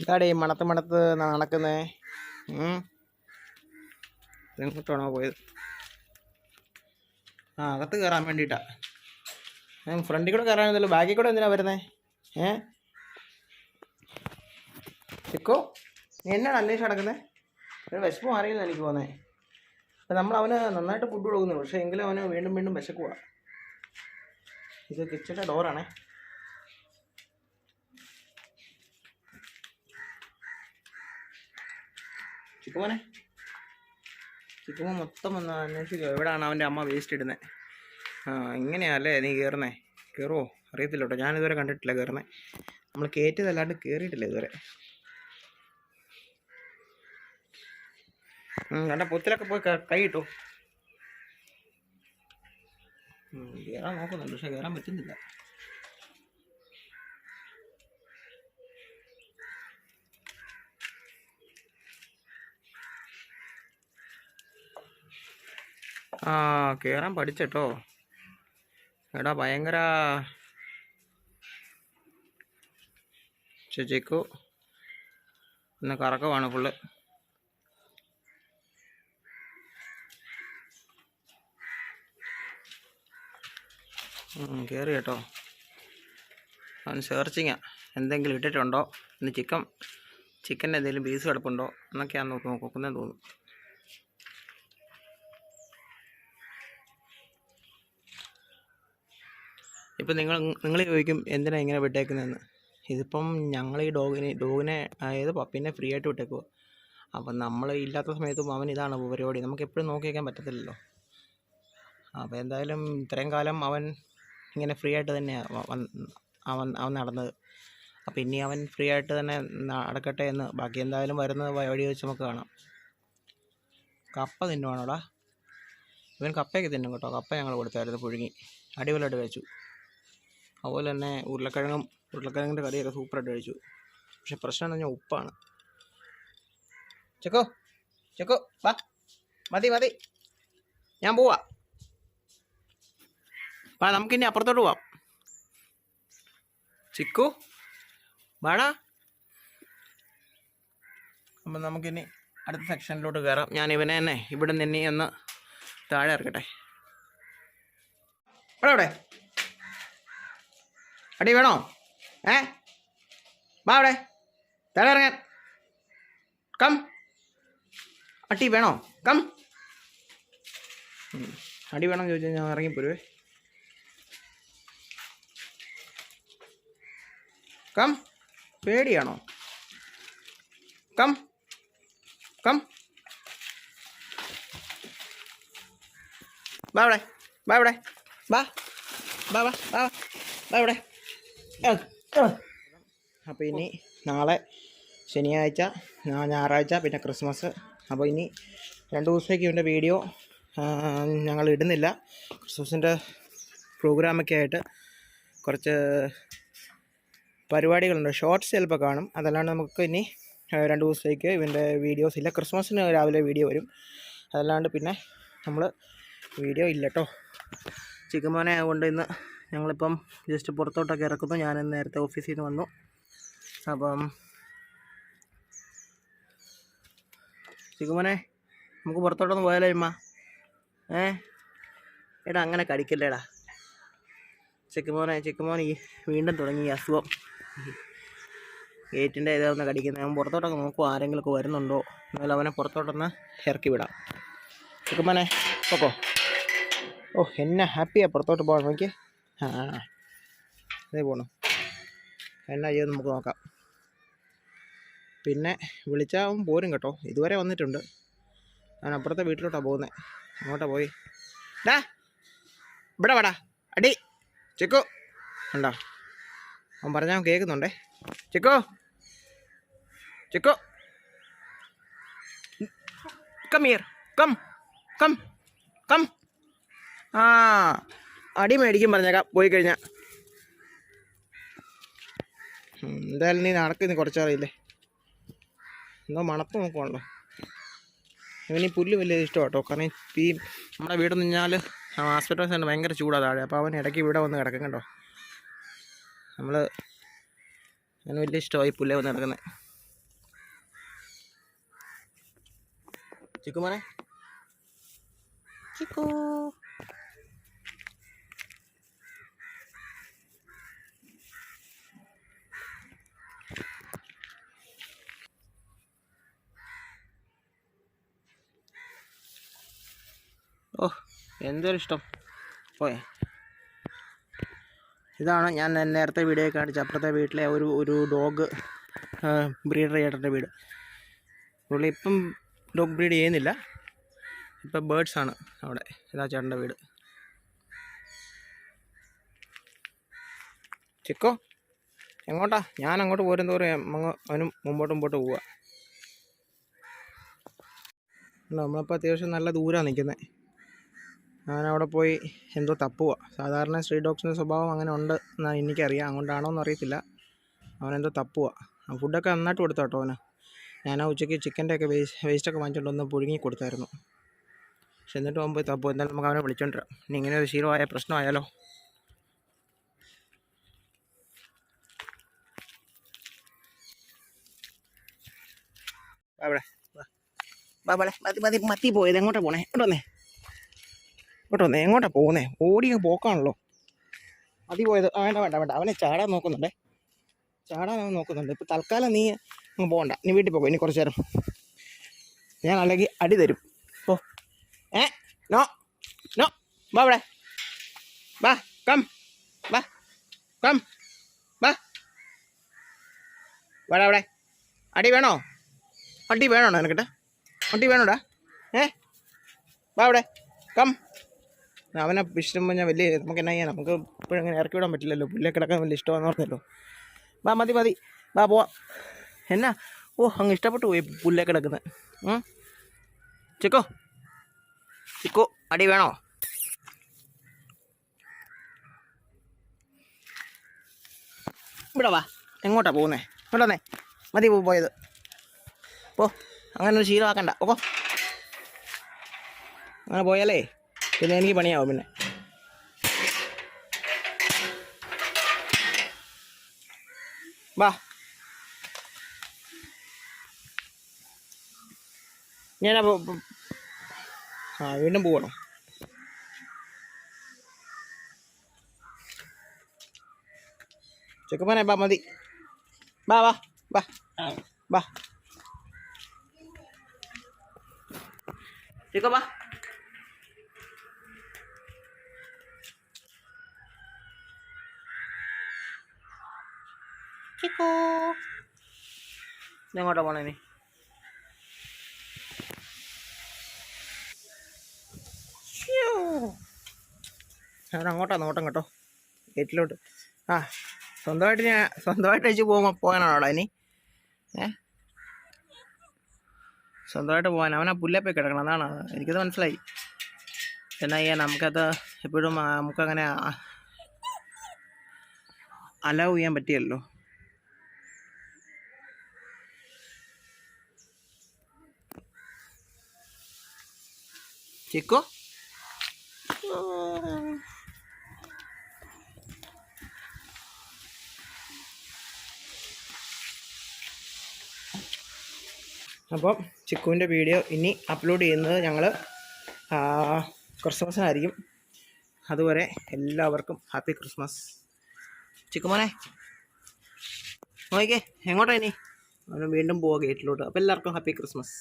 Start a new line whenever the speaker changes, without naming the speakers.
ഈ മണത്ത് മണത്ത് നടക്കുന്നേ? എങ്ങോട്ടാണോ പോയത്? ആ അകത്ത് കയറാൻ വേണ്ടിയിട്ടാ. ഫ്രണ്ടിൽ കൂടെ കയറാനല്ലോ ബാക്കിൽ കൂടെ എന്തിനാ വരുന്നേ? ഏ? ചിക്കോ നീ എന്നാണ് അന്വേഷിച്ച് നടക്കുന്നത് ഒരു വിശപ്പ് മാറിയില്ല എനിക്ക് പോന്നേ അപ്പം നമ്മൾ അവന് നന്നായിട്ട് ഫുഡ് കൊടുക്കുന്നു പക്ഷേ എങ്കിലും അവന് വീണ്ടും വീണ്ടും വിശക്കുക ഇത് കിച്ചന്റെ ഡോറാണേ ചിക്കുമോനെ? ചിക്കുമോ മൊത്തം ഒന്ന് അന്വേഷിക്കുക എവിടെയാണ് അവന്റെ അമ്മ വേസ്റ്റ് ഇടുന്നത് ആ ഇങ്ങനെയല്ലേ നീ കയറുന്നേ കയറുമോ അറിയത്തില്ല കേട്ടോ ഞാനിതുവരെ കണ്ടിട്ടില്ല കയറുന്നത് നമ്മൾ കയറ്റിയതല്ലാണ്ട് കയറിയിട്ടില്ല ഇതുവരെ. കണ്ട പൊത്തിലൊക്കെ പോയി കൈയിട്ടു കയറാൻ നോക്കുന്നുണ്ട് പക്ഷെ കയറാൻ പറ്റുന്നില്ല. ആ കയറാൻ പഠിച്ചട്ടോ. എടാ ഭയങ്കര ചേച്ചിക്കു. ഇന്ന് കറക്കമാണ് ഫുള്ള് കയറി കേട്ടോ. അവൻ സെർച്ചിങ്ങാ എന്തെങ്കിലും ഇട്ടിട്ടുണ്ടോ? ഇന്ന് ചിക്കൻ ചിക്കൻ എന്തെങ്കിലും പീസ് കിടപ്പുണ്ടോ? എന്നൊക്കെയാണെന്ന് നോക്കി നോക്കുന്നതെന്ന് തോന്നുന്നു. ഇപ്പം നിങ്ങൾ നിങ്ങൾ ചോദിക്കും എന്തിനാണ് ഇങ്ങനെ വിട്ടേക്കുന്നതെന്ന്? ഇതിപ്പം ഞങ്ങൾ ഈ ഡോഗിനെ ഡോഗിനെ അതായത് പപ്പിനെ ഫ്രീ ആയിട്ട് വിട്ടേക്കുക അപ്പം നമ്മൾ ഇല്ലാത്ത സമയത്തും അവൻ ഇതാണ് പരിപാടി നമുക്ക് എപ്പോഴും നോക്കി വയ്ക്കാൻ പറ്റത്തില്ലല്ലോ. അപ്പോൾ എന്തായാലും ഇത്രയും കാലം അവൻ ഇങ്ങനെ ഫ്രീ ആയിട്ട് തന്നെയാണ് അവൻ അവൻ നടന്നത്. അപ്പോൾ ഇനി അവൻ ഫ്രീ ആയിട്ട് തന്നെ നടക്കട്ടെ എന്ന്. ബാക്കി എന്തായാലും വരുന്നത് വഴി വെച്ച് നമുക്ക് കാണാം. കപ്പ തിന്നുവാണോടാ? ഇവൻ കപ്പയൊക്കെ തിന്നും കേട്ടോ. കപ്പ ഞങ്ങൾ കൊടുത്തായിരുന്നു പുഴുങ്ങി. അടിപൊളിയായിട്ട് കഴിച്ചു. അതുപോലെ തന്നെ ഉരുളക്കിഴങ്ങും ഉരുളക്കിഴങ്ങിന്റെ കറിയൊക്കെ സൂപ്പറായിട്ട് കഴിച്ചു. പക്ഷെ പ്രശ്നം എന്ന് പറഞ്ഞാൽ ഉപ്പാണ്. ചെക്കോ ചെക്കോ വാ. മതി മതി. ഞാൻ പോവാ. വാ നമുക്കിനി അപ്പുറത്തോട്ട് പോവാം. ചിക്കു വാടാ. അപ്പം നമുക്കിനി അടുത്ത സെക്ഷനിലോട്ട് കയറാം ഞാൻ ഇവനെ തന്നെ ഇവിടെ നിന്ന് ഒന്ന് താഴെ ഇറക്കട്ടെ. അവിടെ അവിടെ അടി വേണോ? ഏ? വാ അവിടെ. താഴെ ഇറങ്ങാൻ കം. അട്ടി വേണോ? കം. അടി വേണം ചോദിച്ചാൽ ഞാൻ ഇറങ്ങിപ്പോരുവേ കം. പേടിയാണോ? കം. കം. വാ ഇവിടെ വാ ഇവിടെ. വാ വാ വാ വാ. വാ ഇവിടെ. അപ്പോൾ ഇനി നാളെ ശനിയാഴ്ച ഞായറാഴ്ച പിന്നെ ക്രിസ്മസ്. അപ്പോൾ ഇനി രണ്ട് ദിവസത്തേക്ക് ഇവന്റെ വീഡിയോ ഞങ്ങൾ ഇടുന്നില്ല. ക്രിസ്മസിന്റെ പ്രോഗ്രാമൊക്കെ ആയിട്ട് കുറച്ച് പരിപാടികളുണ്ട്. ഷോർട്സ് ചിലപ്പോൾ കാണും. അതല്ലാണ്ട് നമുക്ക് ഇനി രണ്ട് ദിവസത്തേക്ക് ഇവന്റെ വീഡിയോസ് ഇല്ല. ക്രിസ്മസിന് രാവിലെ വീഡിയോ വരും. അതല്ലാണ്ട് പിന്നെ നമ്മൾ വീഡിയോ ഇല്ല കേട്ടോ ചിക്കൻ മോനെ കൊണ്ട് ഇന്ന് ഞങ്ങളിപ്പം ജസ്റ്റ് പുറത്തോട്ടൊക്കെ ഇറക്കുന്നു. ഞാൻ നേരത്തെ ഓഫീസിൽ നിന്ന് വന്നു. അപ്പം ചിക്കുമോനെ നമുക്ക് പുറത്തോട്ടൊന്ന് പോയാലോ ഇമ്മ? ഏ? എടാ അങ്ങനെ കടിക്കല്ലേടാ. ചിക്കുമോനെ ചിക്കുമോൻ ഈ വീണ്ടും തുടങ്ങി ഈ അസുഖം. ഗേറ്റിന്റെ ഇതൊന്ന് കടിക്കുന്നത്. അവൻ പുറത്തോട്ടൊക്കെ നോക്കും ആരെങ്കിലുമൊക്കെ വരുന്നുണ്ടോ? എന്നാലും അവനെ പുറത്തോട്ടൊന്ന് ഇറക്കി വിടാം. ചിക്കുമോനെ ഓക്കോ ഓ എന്നെ ഹാപ്പിയാണ് പുറത്തോട്ട് പോകാൻ നോക്കി ആ. അതേ പോണു. എന്നാ ചെയ്ത് നമുക്ക് നോക്കാം. പിന്നെ വിളിച്ചാൽ പോരും കേട്ടോ. ഇതുവരെ വന്നിട്ടുണ്ട്. ഞാൻ അപ്പുറത്തെ വീട്ടിലോട്ടാണ് പോകുന്നത് അങ്ങോട്ടാ പോയി. ഡാ ഇവിടെ വാടാ. അടി ചിക്കു. ഉണ്ടോ അവൻ പറഞ്ഞാൽ അവൻ കേൾക്കുന്നുണ്ടേ. Chikku Chikku. Come here come come come ആ. അടി മേടിക്കും പറഞ്ഞേക്കാം പോയി കഴിഞ്ഞാൽ എന്തായാലും നീ നടക്കുന്നു കുറച്ചറിയില്ലേ എന്തോ മണത്ത് നോക്കുവാണല്ലോ. ഇവന് ഈ പുല്ല് വലിയ ഇഷ്ടമാണ് കേട്ടോ കാരണം ഈ നമ്മുടെ വീടെന്ന് കഴിഞ്ഞാൽ ഹോസ്പിറ്റൽ സെന്റർ ഭയങ്കര ചൂടാണ് താഴെ അപ്പോൾ അവൻ ഇടയ്ക്ക് ഇവിടെ വന്ന് കിടക്കും കേട്ടോ. നമ്മൾ അവന് വലിയ ഇഷ്ടമായി പുല്ലേ വന്ന് കിടക്കുന്നത് ചിക്കുമോനെ ചിക്കൂ. ഓ എന്തൊരു ഇഷ്ടം പോയെ. ഇതാണ് ഞാൻ നേരത്തെ വീഡിയോ കാണിച്ച. അപ്പുറത്തെ വീട്ടിലെ ഒരു ഒരു ഡോഗ് ബ്രീഡർ ചേട്ടന്റെ വീട്. പുള്ളി ഇപ്പം ഡോഗ് ബ്രീഡ് ചെയ്യുന്നില്ല. ഇപ്പം ബേഡ്സ് ആണ് അവിടെ. ഇതാ ചേട്ടന്റെ വീട്. ചിക്കോ എങ്ങോട്ടാ? ഞാൻ അങ്ങോട്ട് പോരും തോറും അവനും മുമ്പോട്ട് മുമ്പോട്ട് പോവുക നമ്മളിപ്പോൾ അത്യാവശ്യം നല്ല ദൂരമാണ് നിൽക്കുന്നത് ഞാനവിടെ പോയി എന്തോ തപ്പുക സാധാരണ സ്ട്രീറ്റ് ഡോഗ്സിന്റെ സ്വഭാവം അങ്ങനെ ഉണ്ട് എന്നാണ് എനിക്കറിയാം. അതുകൊണ്ടാണോ എന്ന് അറിയത്തില്ല. അവനെന്തോ തപ്പുക ഫുഡൊക്കെ നന്നായിട്ട് കൊടുത്തു കേട്ടോ അവന്. ഞാൻ ആ ഉച്ചയ്ക്ക് ചിക്കന്റെ ഒക്കെ വേസ്റ്റ് വേസ്റ്റൊക്കെ വാങ്ങിച്ചുകൊണ്ട് ഒന്ന് പുഴുങ്ങി കൊടുത്തായിരുന്നു. പക്ഷെ എന്നിട്ട് പോകുമ്പോൾ തപ്പു എന്തായാലും നമുക്ക് അവനെ വിളിച്ചോണ്ടിരാം ഇനി ഇങ്ങനെ ഒരു ശീലമായ പ്രശ്നമായാലോ? അവിടെ മതി മതി മതി. പോയത് എങ്ങോട്ടാണ് പോണേ? വന്നേ. ഇങ്ങോട്ട് വന്നേ എങ്ങോട്ടാ പോകുന്നേ? ഓടി അങ്ങ് പോക്കാണല്ലോ. അതി പോയത്. ആ വേണ്ട വേണ്ട വേണ്ട. അവനെ ചാടാൻ നോക്കുന്നുണ്ടേ. ചാടാൻ അവൻ നോക്കുന്നുണ്ട്. ഇപ്പം തൽക്കാലം നീ അങ്ങ് പോകണ്ട. നീ വീട്ടിൽ പോകും ഇനി കുറച്ച് നേരം. ഞാൻ അല്ലെങ്കിൽ അടി തരും. ഓ ഏ? നോ. നോ. വാ ഇവിടെ. വാ കം. വാ കം. വാ. വേടാ അവിടെ. അടി വേണോ? അടി വേണോ എനിക്കിട്ട് അടി വേണോടാ. ഏ? വാ അവിടെ കം. അവനെ ഇഷ്ടം ഞാൻ വലിയ നമുക്ക് എന്നാ ചെയ്യാം? നമുക്ക് ഇപ്പോഴും അങ്ങനെ ഇറക്കി വിടാൻ പറ്റില്ലല്ലോ. പുല്ലെ കിടക്കാൻ വലിയ ഇഷ്ടമാണെന്ന് പറഞ്ഞല്ലോ. വാ മതി മതി. വാ പോവാം. എന്നാ? ഓ അങ്ങ് ഇഷ്ടപ്പെട്ടു പോയി പുല്ലെ കിടക്കുന്നത് ചിക്കോ? ചിക്കോ അടി വേണോ? ഇവിടെ വാ. എങ്ങോട്ടാ പോകുന്നേ? ഇവിടെ വന്നേ. മതി പോ പോയത്. പോ. അങ്ങനെ ഒരു ശീലമാക്കണ്ട. ഓക്കോ അങ്ങനെ പോയാലേ പിന്നെ എനിക്ക് പണിയാവും പിന്നെ. വാ. ഞാൻ ആ വീണ്ടും പോകണം ചെക്കപ്പനെ ബാ മതി. ബാ വാ ബാ ബാ ചിക്കോ ബാ ചിക്കോ എങ്ങോട്ടാ പോണേ നീ അങ്ങോട്ടാ നോട്ടം കേട്ടോ. ഗേറ്റിലോട്ട്. ആ സ്വന്തമായിട്ട് ഞാൻ സ്വന്തമായിട്ട് വെച്ച് പോകുമ്പോൾ പോകാനാണോടാ ഇനി? ഏ? സ്വന്തമായിട്ട് പോകാൻ. അവനാ പുല്ലപ്പോയി കിടക്കണം അതാണ്. എനിക്കത് മനസ്സിലായി. എന്നാ ചെയ്യാൻ നമുക്കത് എപ്പോഴും നമുക്കങ്ങനെ അലവ് ചെയ്യാൻ പറ്റിയല്ലോ. ചിക്കോ അപ്പം ചിക്കുവിന്റെ വീഡിയോ ഇനി അപ്ലോഡ് ചെയ്യുന്നത് ഞങ്ങൾ ക്രിസ്മസിനായിരിക്കും. അതുവരെ എല്ലാവർക്കും ഹാപ്പി ക്രിസ്മസ് ചിക്കുമോനെ നോക്കിക്കേ എങ്ങോട്ടാ ഇനി? വീണ്ടും പോവാ ഗേറ്റിലോട്ട് അപ്പോൾ എല്ലാവർക്കും ഹാപ്പി ക്രിസ്മസ്